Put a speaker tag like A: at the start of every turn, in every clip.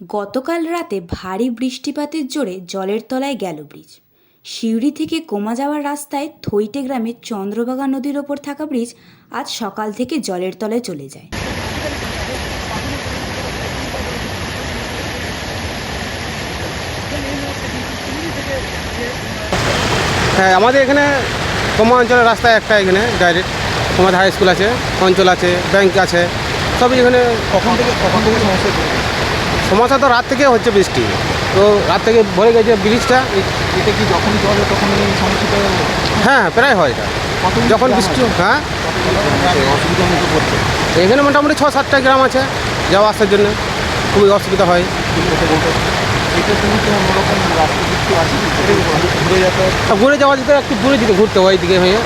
A: গতকাল রাতে ভারী বৃষ্টিপাতের জোরে জলের তলায় গেল ব্রিজ। সিউড়ি থেকে কোমা যাওয়ার রাস্তায় থইটে গ্রামের চন্দ্রভাগা নদীর ওপর থাকা ব্রিজ আজ সকাল থেকে জলের তলায় চলে যায়।
B: হ্যাঁ আমাদের এখানে কমা অঞ্চলের রাস্তা একটা এখানে ডাইরেক্ট আমাদের হাই স্কুল আছে অঞ্চল আছে ব্যাংক আছে সবই এখানে।
C: কখন থেকে কখন থেকে সমস্যা?
B: সমস্যা তো রাত থেকে হচ্ছে বৃষ্টি। তো রাত থেকে ভরে গেছে ব্রিজটা।
C: এটা কি যখন জল তখন সমস্যাটা
B: হ্যাঁ প্রায় হয় এটা। যখন বৃষ্টি? হ্যাঁ? এখানে মোটামুটি ছ সাতটা গ্রাম আছে যাওয়া আসার জন্য। খুবই অসুবিধা হয়?
C: ঘুরে যেতে হয়?
B: ঘুরে যাওয়া যেতে একটু দূরে দিকে ঘুরতে হয় এইদিকে হয়ে।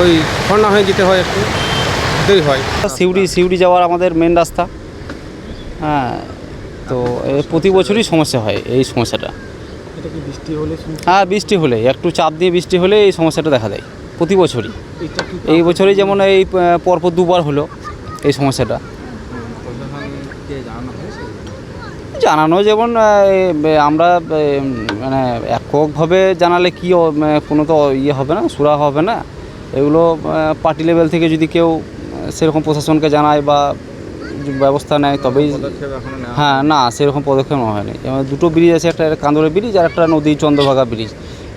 B: ওই ঠান্ডা হয়ে যেতে হয় একটু। দেরি হয়।
D: সিউড়ি সিউড়ি যাওয়ার আমাদের মেন রাস্তা। হ্যাঁ তো প্রতি বছরই সমস্যা হয় এই সমস্যাটা।
C: বৃষ্টি হলে
D: হ্যাঁ বৃষ্টি হলে একটু চাপ দিয়ে বৃষ্টি হলে এই সমস্যাটা দেখা দেয় প্রতি বছরই। এই বছরই যেমন এই পরপর দুবার হলো এই সমস্যাটা।
C: জানানো
D: যেমন আমরা মানে এককভাবে জানালে কি কোনো তো ইয়ে হবে না সুরা হবে না। এগুলো পার্টি লেভেল থেকে যদি কেউ সেরকম প্রশাসনকে জানায় বা ব্যবস্থা নেয় তবেই হ্যাঁ না সেরকম পদক্ষেপ নেওয়া হয়নি। যেমন দুটো ব্রিজ আছে একটা কান্দরের ব্রিজ আর একটা নদী চন্দ্রভাগা ব্রিজ।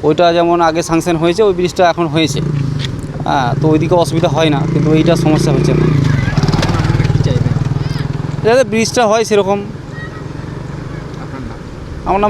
D: ওইটা যেমন আগে সাংশন হয়েছে ওই ব্রিজটা এখন হয়েছে। হ্যাঁ তো ওইদিকে অসুবিধা হয় না কিন্তু এইটা সমস্যা হচ্ছে না। যাতে ব্রিজটা হয় সেরকম।